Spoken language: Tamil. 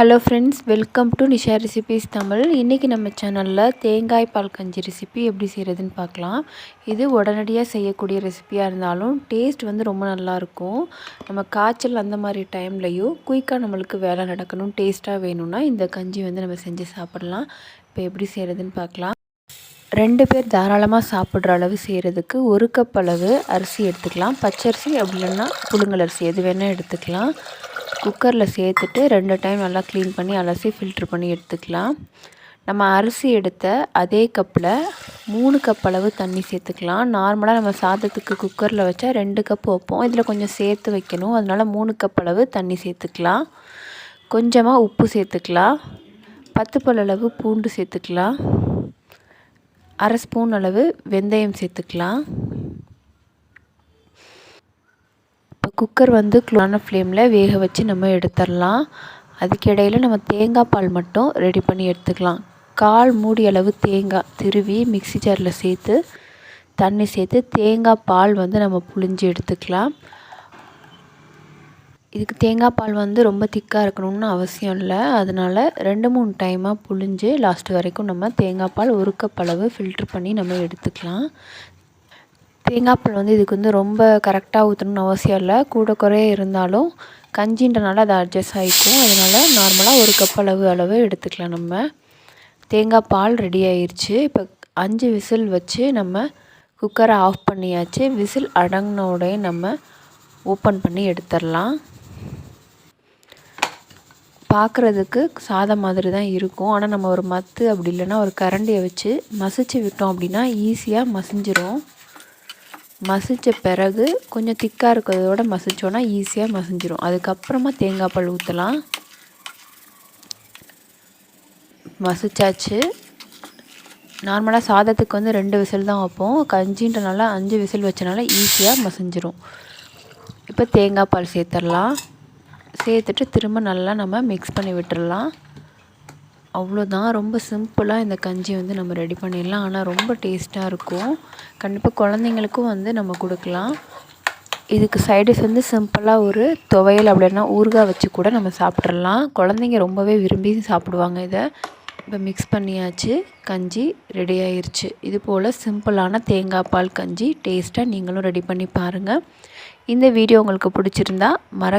Hello friends welcome to Nisha recipes Tamil. இன்றைக்கி நம்ம சேனலில் தேங்காய் பால் கஞ்சி ரெசிபி எப்படி செய்கிறதுன்னு பார்க்கலாம். இது உடனடியாக செய்யக்கூடிய ரெசிபியாக இருந்தாலும் டேஸ்ட் வந்து ரொம்ப நல்லாயிருக்கும் நம்ம காய்ச்சல் அந்த மாதிரி டைம்லையும் குயிக்காக நம்மளுக்கு வேலை நடக்கணும் டேஸ்ட்டாக வேணும்னா இந்த கஞ்சி வந்து நம்ம செஞ்சு சாப்பிட்லாம். இப்போ எப்படி செய்கிறதுன்னு பார்க்கலாம். ரெண்டு பேர் தாராளமாக சாப்பிட்ற அளவு செய்கிறதுக்கு ஒரு கப் அளவு அரிசி எடுத்துக்கலாம். பச்சரிசி அப்படி இல்லைன்னா புழுங்கல் அரிசி எது வேணால் எடுத்துக்கலாம். குக்கரில் சேர்த்துட்டு ரெண்டு டைம் நல்லா க்ளீன் பண்ணி அலசி ஃபில்ட்ரு பண்ணி எடுத்துக்கலாம். நம்ம அரிசி எடுத்த அதே கப்பில் மூணு கப் அளவு தண்ணி சேர்த்துக்கலாம். நார்மலாக நம்ம சாதத்துக்கு குக்கரில் வச்சா ரெண்டு கப் வைப்போம். இதில் கொஞ்சம் சேர்த்து வைக்கணும். அதனால் மூணு கப் அளவு தண்ணி சேர்த்துக்கலாம். கொஞ்சமாக உப்பு சேர்த்துக்கலாம். பத்து பல் அளவு பூண்டு சேர்த்துக்கலாம். அரை ஸ்பூன் அளவு வெந்தயம் சேர்த்துக்கலாம். குக்கர் வந்து க்ளோன ஃப்ளேமில் வேக வச்சு நம்ம எடுத்துடலாம். அதுக்கிடையில் நம்ம தேங்காய் பால் மட்டும் ரெடி பண்ணி எடுத்துக்கலாம். கால் மூடி அளவு தேங்காய் திருவி மிக்சி ஜாரில் சேர்த்து தண்ணி சேர்த்து தேங்காய் பால் வந்து நம்ம புழிஞ்சு எடுத்துக்கலாம். இதுக்கு தேங்காய் பால் வந்து ரொம்ப திக்காக இருக்கணும்னு அவசியம் இல்லை. அதனால் ரெண்டு மூணு டைமாக புழிஞ்சு லாஸ்ட்டு வரைக்கும் நம்ம தேங்காய் பால் ஒரு கப் அளவு ஃபில்ட்ரு பண்ணி நம்ம எடுத்துக்கலாம். தேங்காய் பால் வந்து இதுக்கு வந்து ரொம்ப கரெக்டாக ஊற்றணும்னு அவசியம் இல்லை. கூட குறைய இருந்தாலும் கஞ்சின்றனால அது அட்ஜஸ்ட் ஆகிக்கும் அதனால் நார்மலாக ஒரு கப் அளவு அளவு எடுத்துக்கலாம் நம்ம. தேங்காய் பால் ரெடி ஆயிடுச்சு இப்போ அஞ்சு விசில் வச்சு நம்ம குக்கரை ஆஃப் பண்ணியாச்சு. விசில் அடங்கின உடனே நம்ம ஓப்பன் பண்ணி எடுத்துடலாம். பார்க்குறதுக்கு சாதம் மாதிரி தான் இருக்கும். ஆனால் நம்ம ஒரு மத்து அப்படி இல்லைன்னா ஒரு கரண்டியை வச்சு மசிச்சு விட்டோம் அப்படின்னா ஈஸியாக மசிஞ்சிரும். மசித்த பிறகு கொஞ்சம் திக்காக இருக்கிறதோட மசித்தோன்னா ஈஸியாக மசிஞ்சிரும். அதுக்கப்புறமா தேங்காய் பால் ஊற்றலாம் மசிச்சாச்சு. நார்மலாக சாதத்துக்கு வந்து ரெண்டு விசில் தான் வைப்போம். கஞ்சின்றனால அஞ்சு விசில் வச்சனால ஈஸியாக மசிஞ்சிரும். இப்போ தேங்காய் பால் சேர்த்துடலாம். சேர்த்துட்டு திரும்ப நல்லா நம்ம மிக்ஸ் பண்ணி விட்டுடலாம். அவ்வளோதான். ரொம்ப சிம்பிளாக இந்த கஞ்சி வந்து நம்ம ரெடி பண்ணிடலாம். ஆனால் ரொம்ப டேஸ்ட்டாக இருக்கும். கண்டிப்பாக குழந்தைங்களுக்கும் வந்து நம்ம கொடுக்கலாம். இதுக்கு சைடிஷ் வந்து சிம்பிளாக ஒரு துவையல் அப்படின்னா ஊறுகாய் வச்சு கூட நம்ம சாப்பிட்றலாம் குழந்தைங்க ரொம்பவே விரும்பி சாப்பிடுவாங்க இதை. இப்போ மிக்ஸ் பண்ணியாச்சு. கஞ்சி ரெடி ஆயிடுச்சு இது போல் சிம்பிளான தேங்காய் பால் கஞ்சி டேஸ்ட்டாக நீங்களும் ரெடி பண்ணி பாருங்கள் இந்த வீடியோ உங்களுக்கு பிடிச்சிருந்தா மற